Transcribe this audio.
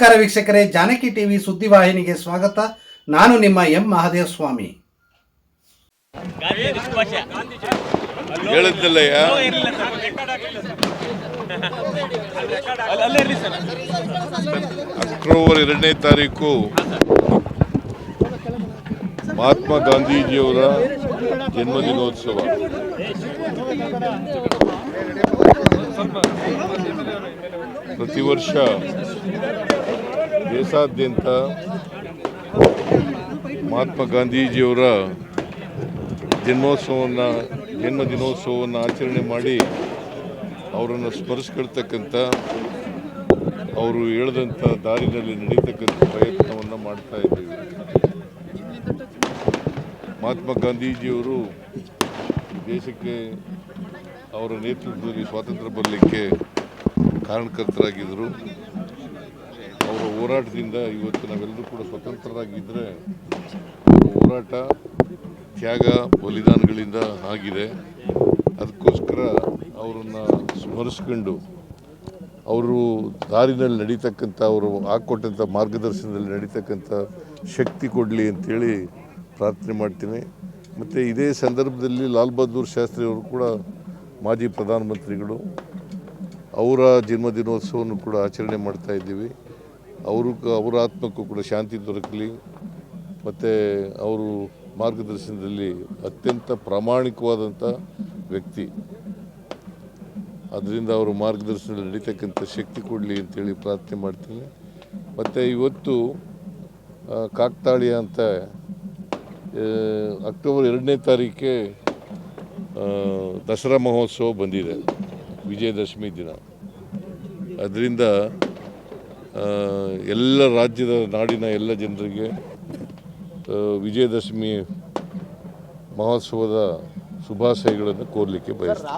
ನಮಸ್ಕಾರ ವೀಕ್ಷಕರೇ, ಜಾನಕಿ ಟಿವಿ ಸುದ್ದಿವಾಹಿನಿಗೆ ಸ್ವಾಗತ. ನಾನು ನಿಮ್ಮ ಎಂ ಮಹಾದೇವ ಸ್ವಾಮಿ ಅಕ್ಟೋಬರ್ ಎರಡನೇ ತಾರೀಕು ಮಹಾತ್ಮ ಗಾಂಧೀಜಿಯವರ ಜನ್ಮದಿನೋತ್ಸವ. ಪ್ರತಿ ವರ್ಷ ದೇಶಾದ್ಯಂತ ಮಹಾತ್ಮ ಗಾಂಧೀಜಿಯವರ ಜನ್ಮೋತ್ಸವವನ್ನು ಜನ್ಮ ದಿನೋತ್ಸವವನ್ನು ಆಚರಣೆ ಮಾಡಿ ಅವರನ್ನು ಸ್ಮರಿಸ್ಕೊಳ್ತಕ್ಕಂಥ, ಅವರು ಹೇಳಿದಂಥ ದಾರಿನಲ್ಲಿ ನಡೀತಕ್ಕಂಥ ಪ್ರಯತ್ನವನ್ನು ಮಾಡ್ತಾ ಇದ್ದೀವಿ. ಮಹಾತ್ಮ ಗಾಂಧೀಜಿಯವರು ದೇಶಕ್ಕೆ ಅವರ ನೇತೃತ್ವದಲ್ಲಿ ಸ್ವಾತಂತ್ರ್ಯ ಬರಲಿಕ್ಕೆ ಕಾರಣಕರ್ತರಾಗಿದ್ದರು. ಅವರ ಹೋರಾಟದಿಂದ ಇವತ್ತು ನಾವೆಲ್ಲರೂ ಕೂಡ ಸ್ವತಂತ್ರರಾಗಿದ್ದರೆ ಅವರ ಹೋರಾಟ ತ್ಯಾಗ ಬಲಿದಾನಗಳಿಂದ ಆಗಿದೆ. ಅದಕ್ಕೋಸ್ಕರ ಅವರನ್ನು ಸ್ಮರಿಸ್ಕೊಂಡು ಅವರು ದಾರಿನಲ್ಲಿ ನಡೀತಕ್ಕಂಥ, ಅವರು ಹಾಕ್ಕೊಟ್ಟಂಥ ಮಾರ್ಗದರ್ಶನದಲ್ಲಿ ನಡೀತಕ್ಕಂಥ ಶಕ್ತಿ ಕೊಡಲಿ ಅಂತೇಳಿ ಪ್ರಾರ್ಥನೆ ಮಾಡ್ತೀನಿ. ಮತ್ತು ಇದೇ ಸಂದರ್ಭದಲ್ಲಿ ಲಾಲ್ ಬಹದ್ದೂರ್ ಶಾಸ್ತ್ರಿಯವರು ಕೂಡ ಮಾಜಿ ಪ್ರಧಾನಮಂತ್ರಿಗಳು, ಅವರ ಜನ್ಮದಿನೋತ್ಸವವನ್ನು ಕೂಡ ಆಚರಣೆ ಮಾಡ್ತಾ ಇದ್ದೀವಿ. ಅವರು ಅವರ ಆತ್ಮಕ್ಕೂ ಕೂಡ ಶಾಂತಿ ದೊರಕಲಿ. ಮತ್ತು ಅವರು ಮಾರ್ಗದರ್ಶನದಲ್ಲಿ ಅತ್ಯಂತ ಪ್ರಾಮಾಣಿಕವಾದಂಥ ವ್ಯಕ್ತಿ. ಅದರಿಂದ ಅವರು ಮಾರ್ಗದರ್ಶನದಲ್ಲಿ ನಡೀತಕ್ಕಂಥ ಶಕ್ತಿ ಕೊಡಲಿ ಅಂತೇಳಿ ಪ್ರಾರ್ಥನೆ ಮಾಡ್ತೀನಿ. ಮತ್ತು ಇವತ್ತು ಕಾಕ್ತಾಳಿಯ ಅಂತ ಅಕ್ಟೋಬರ್ ಎರಡನೇ ತಾರೀಕೆ ದಸರಾ ಮಹೋತ್ಸವ ಬಂದಿದೆ. ವಿಜಯದಶಮಿ ದಿನ. ಅದರಿಂದ ಎಲ್ಲ ರಾಜ್ಯದ ನಾಡಿನ ಎಲ್ಲ ಜನರಿಗೆ ವಿಜಯದಶಮಿ ಮಹೋತ್ಸವದ ಶುಭಾಶಯಗಳನ್ನು ಕೋರಲಿಕ್ಕೆ ಬಯಸ್ತೀನಿ.